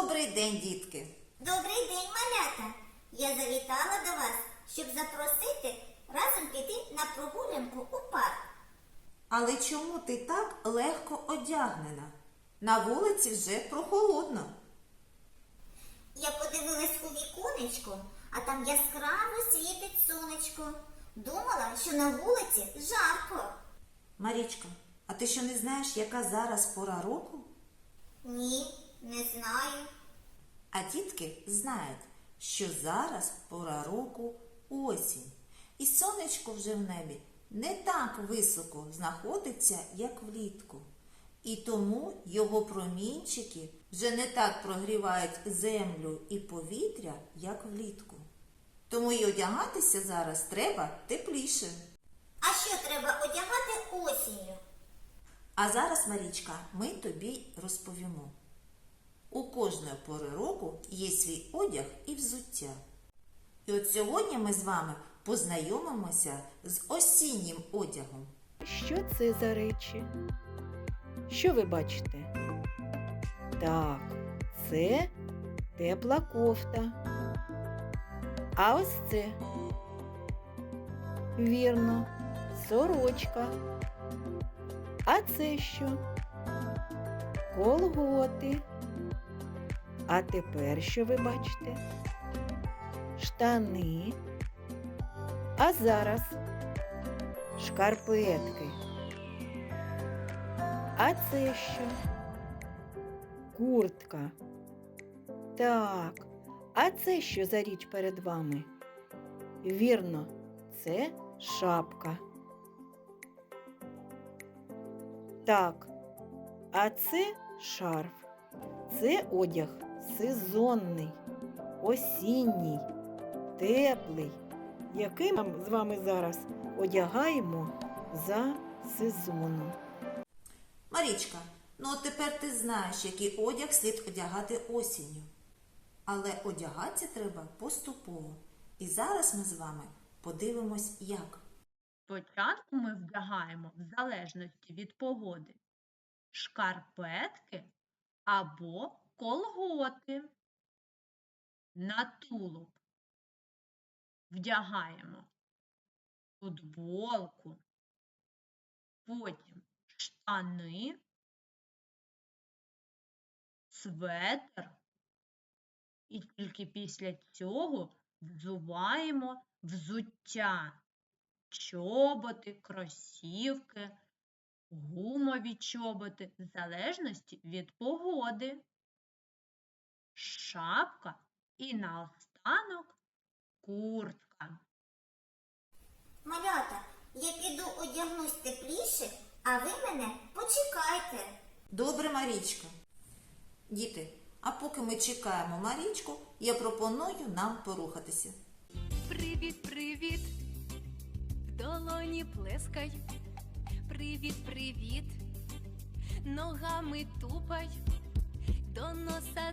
Добрий день, дітки! Добрий день, малята! Я завітала до вас, щоб запросити разом піти на прогулянку у парк. Але чому ти так легко одягнена? На вулиці вже прохолодно. Я подивилась у віконечко, а там яскраво світить сонечко. Думала, що на вулиці жарко. Марічка, а ти що не знаєш, яка зараз пора року? Ні, не знаю. А дітки знають, що зараз пора року осінь. І сонечко вже в небі не так високо знаходиться, як влітку. І тому його промінчики вже не так прогрівають землю і повітря, як влітку. Тому й одягатися зараз треба тепліше. А що треба одягати осінню? А зараз, Марічка, ми тобі розповімо. У кожної пори року є свій одяг і взуття. І от сьогодні ми з вами познайомимося з осіннім одягом. Що це за речі? Що ви бачите? Так, це тепла кофта. А ось це. Вірно, сорочка. А це що? Колготи. А тепер що ви бачите? Штани. А зараз шкарпетки. А це що? Куртка. Так. А це що за річ перед вами? Вірно, це шапка. Так. А це шарф. Це одяг сезонний, осінній, теплий, який ми з вами зараз одягаємо за сезоном. Марічка, ну от тепер ти знаєш, який одяг слід одягати осінню. Але одягатися треба поступово. І зараз ми з вами подивимось, як. Спочатку ми вдягаємо в залежності від погоди шкарпетки або колготи. На тулуб. Вдягаємо футболку, потім штани, светр, і тільки після цього взуваємо взуття. Чоботи, кросівки, гумові чоботи, в залежності від погоди, шапка і наостанок куртка. Малята, я піду одягнусь тепліше, а ви мене почекайте. Добре, Марічка. Діти, а поки ми чекаємо Марічку, я пропоную нам порухатися. Привіт, привіт, в долоні плескай. Привіт, привіт, ногами тупай, до носа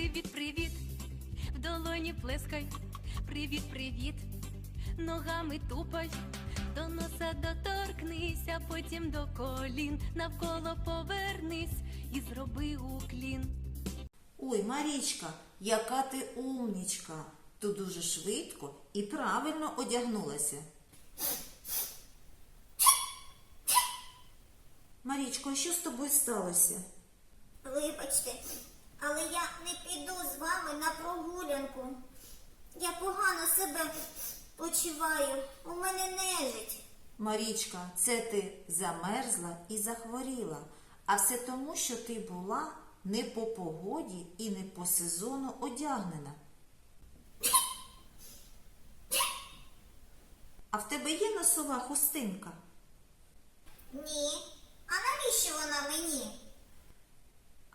Привіт, привіт, в долоні плескай. Привіт, привіт, ногами тупай, до носа доторкнись, а потім до колін, навколо повернись і зроби уклін. Ой, Марічка, яка ти умнічка. Ти дуже швидко і правильно одягнулася. Марічко, а що з тобою сталося? Вибачте, але я не піду з вами на прогулянку. Я погано себе почуваю. У мене нежить. Марічка, це ти замерзла і захворіла, а все тому, що ти була не по погоді і не по сезону одягнена. А в тебе є носова хустинка? Ні. А навіщо вона мені?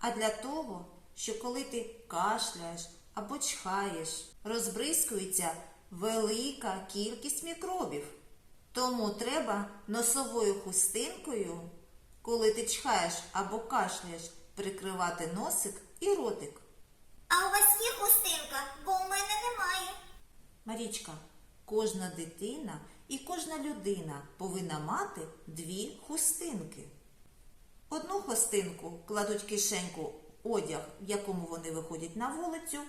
а для того, що коли ти кашляєш або чхаєш, розбризкується велика кількість мікробів. Тому треба носовою хустинкою, коли ти чхаєш або кашляєш, прикривати носик і ротик. А у вас є хустинка, бо у мене немає. Марічка, кожна дитина і кожна людина повинна мати дві хустинки. Одну хустинку кладуть в кишеньку одяг, в якому вони виходять на вулицю,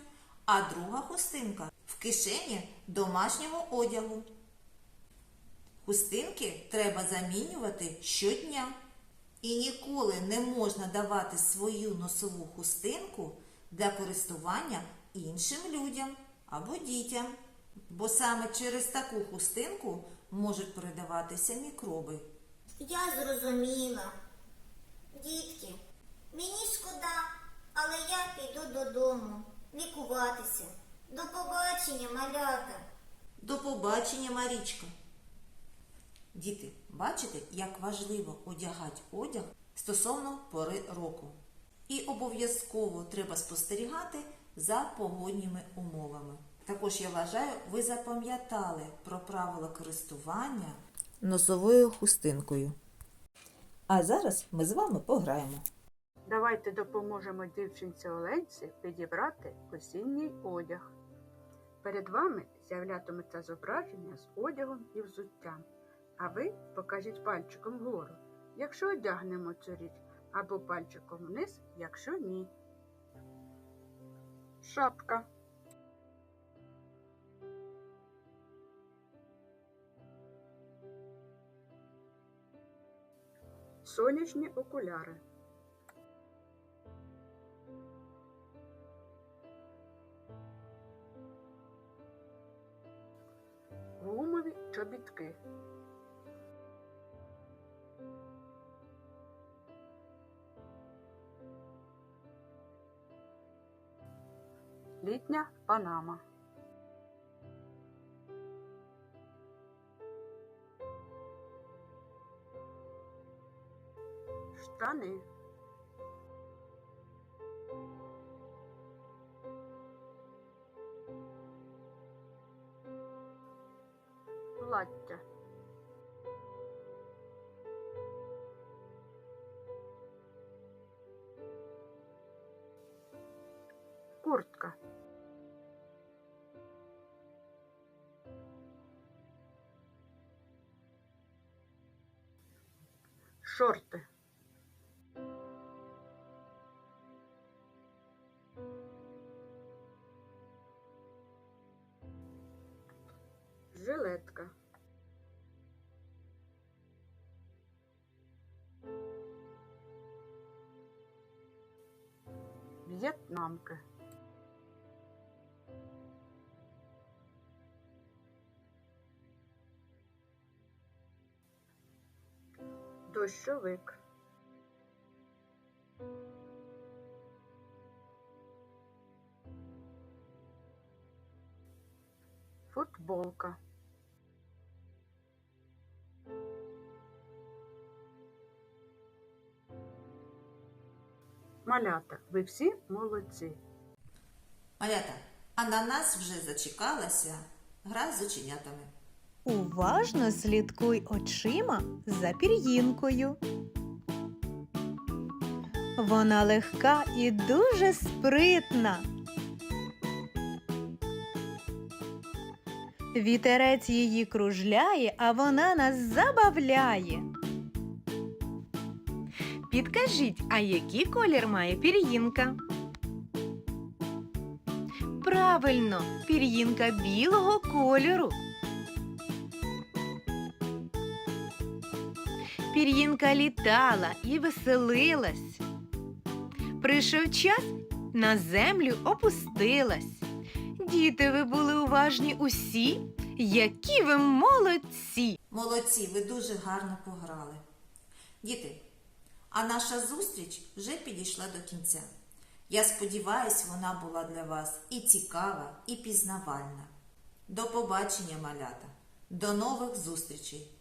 а друга хустинка в кишені домашнього одягу. Хустинки треба замінювати щодня. І ніколи не можна давати свою носову хустинку для користування іншим людям або дітям, бо саме через таку хустинку можуть передаватися мікроби. Я зрозуміла. Дітки, мені шкода, але я піду додому лікуватися. До побачення, малята. До побачення, Марічка. Діти, бачите, як важливо одягати одяг стосовно пори року. І обов'язково треба спостерігати за погодніми умовами. Також я вважаю, ви запам'ятали про правила користування носовою хустинкою. А зараз ми з вами пограємо. Давайте допоможемо дівчинці Оленці підібрати осінній одяг. Перед вами з'являтиметься зображення з одягом і взуттям. А ви покажіть пальчиком вгору, якщо одягнемо цю річ, або пальчиком вниз, якщо ні. Шапка. Сонячні окуляри. Чобітки. Літня панама. Штани. куртка шорты. Жилетка. Вьетнамка. Дощовик. Футболка. Малята, ви всі молодці. Малята, а на нас вже зачекалася гра з оченятами. Уважно слідкуй очима за пір'їнкою. Вона легка і дуже спритна. Вітерець її кружляє, а вона нас забавляє. Підкажіть, а який колір має пір'їнка? Правильно, пір'їнка білого кольору. Пір'їнка літала і веселилась. Прийшов час, на землю опустилась. Діти, ви були уважні усі, які ви молодці! Молодці, ви дуже гарно пограли. Діти, а наша зустріч вже підійшла до кінця. Я сподіваюся, вона була для вас і цікава, і пізнавальна. До побачення, малята. До нових зустрічей!